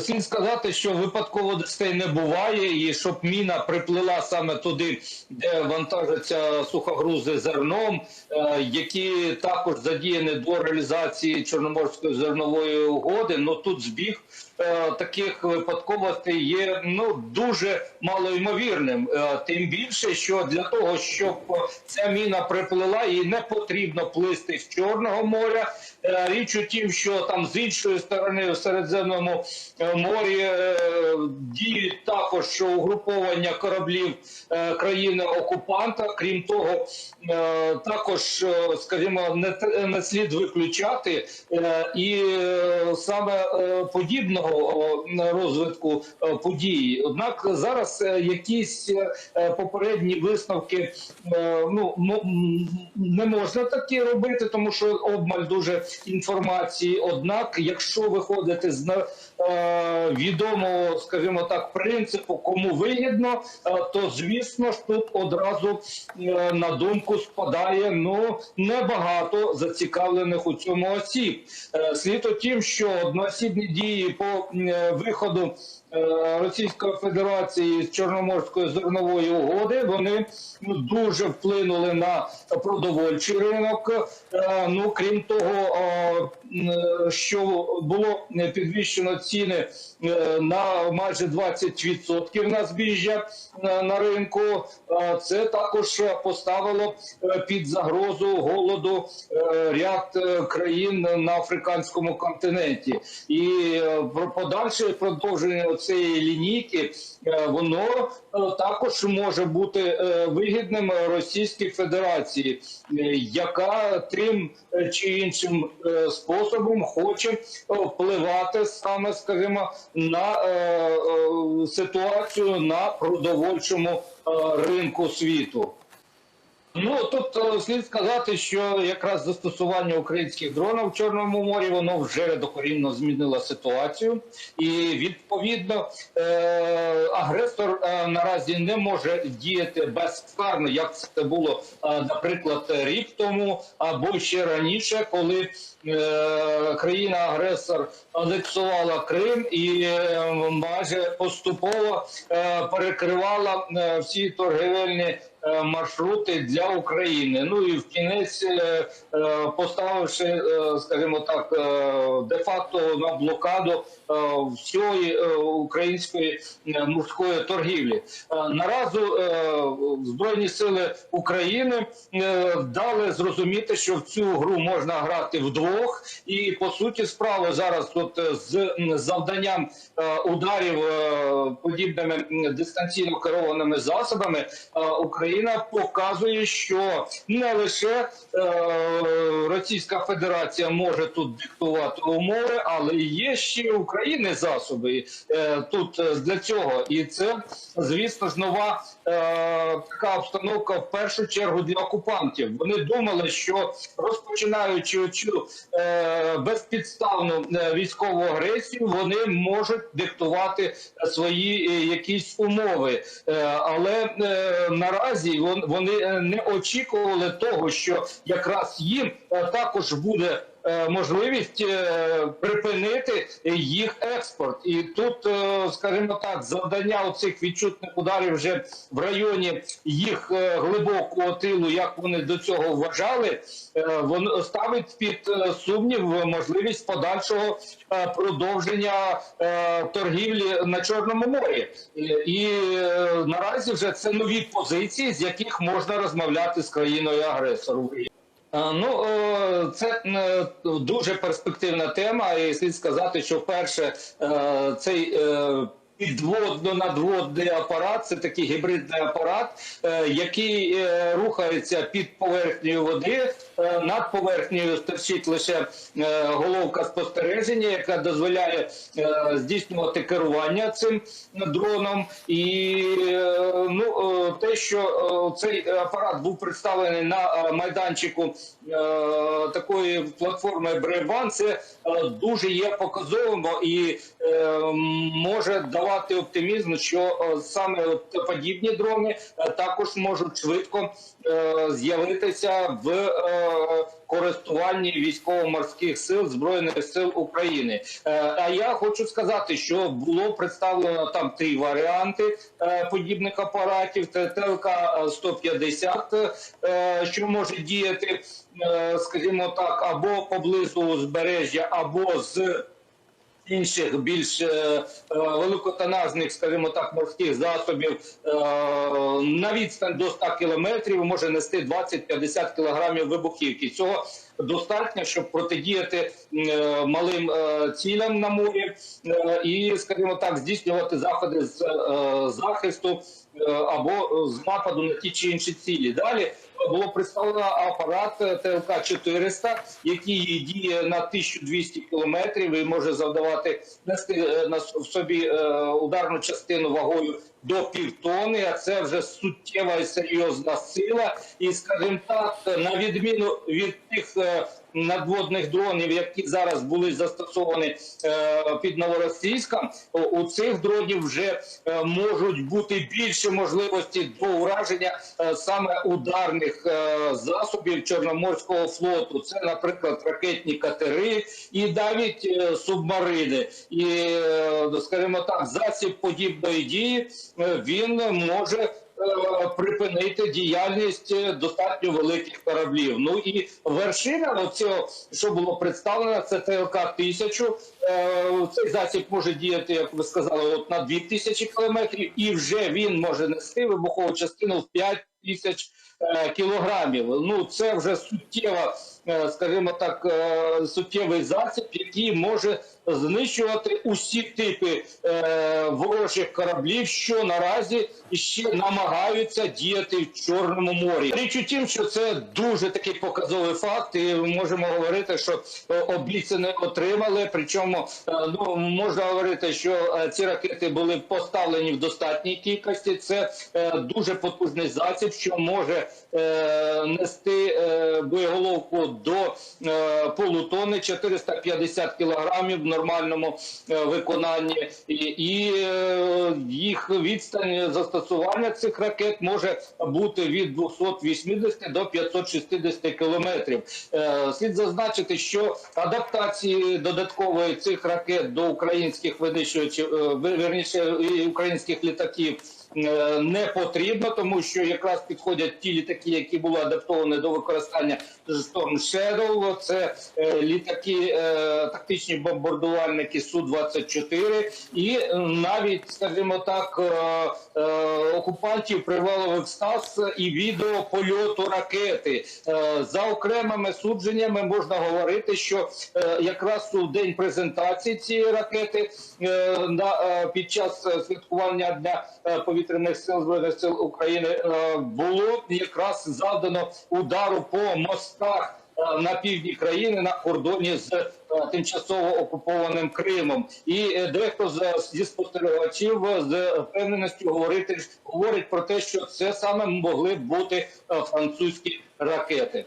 слід сказати, що випадковостей не буває, і щоб міна приплила саме туди, де вантажаться сухогрузи зерном, е, які також задіяні до реалізації Чорноморської зернової угоди. Ну тут збіг таких випадковостей є ну дуже малоймовірним. Е, Тим більше, що для того, щоб ця міна приплила, їй не потрібно плисти з Чорного моря. Е, Річ у тім, що там з іншої сторони в Середземному е, морі е, діють також угруповання кораблів е, країни окупанта. Крім того, е, також, е, скажімо, не, не слід виключати і саме подібного розвитку подій. Однак зараз якісь попередні висновки ну не можна такі робити, тому що обмаль дуже інформації. Однак, якщо виходити з відомого, скажімо так, принципу, кому вигідно, е, то звісно ж тут одразу е, на думку спадає ну небагато зацікавлених у цьому осіб. Е, Слід у тім, що одноосібні дії по виходу Російської Федерації з Чорноморської зернової угоди вони дуже вплинули на продовольчий ринок. Е, Ну крім того, е, що було підвищено ціни е, на майже 20% на збіжжя е, на ринку. Е, Це також поставило е, під загрозу голоду е, ряд е, країн на африканському континенті, і е, про подальше продовження цієї лінійки е, воно е, також може бути е, вигідним Російській Федерації, яка тим чи іншим способом хоче впливати саме, скажімо, на ситуацію на продовольчому ринку світу. Ну тут е, слід сказати, що якраз застосування українських дронів в Чорному морі воно вже докорінно змінило ситуацію, і відповідно е, агресор е, наразі не може діяти безкарно, як це було, е, наприклад, рік тому або ще раніше, коли е, країна-агресор анексувала Крим і е, майже поступово е, перекривала е, всі торгівельні маршрути для України. Ну і в кінець, е, е, поставивши, е, скажімо так, е, де-факто на блокаду е, всієї е, української е, морської торгівлі. Е, Наразі е, Збройні сили України е, дали зрозуміти, що в цю гру можна грати вдвох, і по суті справи зараз тут е, з завданням е, ударів е, подібними дистанційно керованими засобами е, Україна показує, що не лише е, Російська Федерація може тут диктувати умови, але є ще України засоби е, тут е, для цього, і це звісно ж нова така обстановка в першу чергу для окупантів. Вони думали, що розпочинаючи цю е, безпідставну військову агресію, вони можуть диктувати свої якісь умови, але е, наразі вон- вони е, не очікували того, що якраз їм е, також буде. Е, Можливість е, припинити їх експорт, і тут, е, скажімо так, завдання оцих відчутних ударів вже в районі їх глибокого тилу, як вони до цього вважали, воно ставить під сумнів можливість подальшого продовження торгівлі на Чорному морі. І, наразі вже це нові позиції, з яких можна розмовляти з країною агресором. Е, Ну, е, це е, дуже перспективна тема, і слід сказати, що перше е, цей підводно-надводний апарат це такий гібридний апарат, е, який е, рухається під поверхнею води. Е, Над поверхнею стирчить лише головка спостереження, яка дозволяє здійснювати керування цим дроном. І ну, те, що цей апарат був представлений на майданчику такої платформи Брейбан, це дуже є показовим і може давати оптимізм, що е, саме подібні дрони е, також можуть швидко е, з'явитися в користуванні військово-морських сил збройних сил України. А я хочу сказати, що було представлено там три варіанти подібних апаратів. Це ТЛК 150 е, що може діяти, скажімо так, або поблизу узбережжя, або з інших більш е, е, великотонажних, скажімо так, морських засобів е, на відстань до 100 кілометрів може нести 20-50 кілограмів вибухівки. Цього достатньо, щоб протидіяти малим цілям на морі і, скажімо так, здійснювати заходи з захисту або з нападу на ті чи інші цілі. Далі було представлено апарат ТЛК 400 який діє на 1200 кілометрів і може завдавати нести на собі е, ударну частину вагою до півтони. А це вже суттєва і серйозна сила. І скажімо так, на відміну від тих е, надводних дронів, які зараз були застосовані е, під Новоросійськом, у- цих дронів вже е, можуть бути більше можливості до ураження саме ударних засобів Чорноморського флоту. Це, наприклад, ракетні катери і навіть субмарини. І, скажімо так, засіб подібної дії він може е, припинити діяльність е, достатньо великих кораблів. Ну і вершина оцього, що було представлено, це ТЛК 1000 Е, Цей засіб може діяти, як ви сказали, от на 2000 кілометрів, і вже він може нести вибухову частину в 5 тисяч е, кілограмів. Ну це вже суттєва, е, скажімо так, е, суттєвий засіб, який може знищувати усі типи е, ворожих кораблів, що наразі ще намагаються діяти в Чорному морі. Річ у тім, що це дуже такий показовий факт, і можемо говорити, що е, обіцяне отримали. Причому е, ну можна говорити, що е, ці ракети були поставлені в достатній кількості. Це е, дуже потужний засіб, що може е, нести е, боєголовку до е, полутони 450 кілограмів в нормальному е, виконанні, і, е, їх відстань застосування цих ракет може бути від 280 до 560 кілометрів. Слід зазначити, що адаптації додаткової цих ракет до українських винищувачів, верніше українських літаків. Е, Не потрібно, тому що якраз підходять ті літаки, які були адаптовані до використання Storm Shadow. Це е, літаки, е, тактичні бомбардувальники су 24 і навіть, скажімо так, е, окупантів привело в екстаз і відео польоту ракети. Е, За окремими судженнями можна говорити, що е, якраз у день презентації цієї ракети на під час святкування дня повітряних сил збройних сил України було якраз завдано удару по мостах. На півдні країни на кордоні з тимчасово окупованим Кримом, і е, дехто зі спостерігачів з впевненістю говорити говорить про те, що це саме могли бути е, французькі ракети.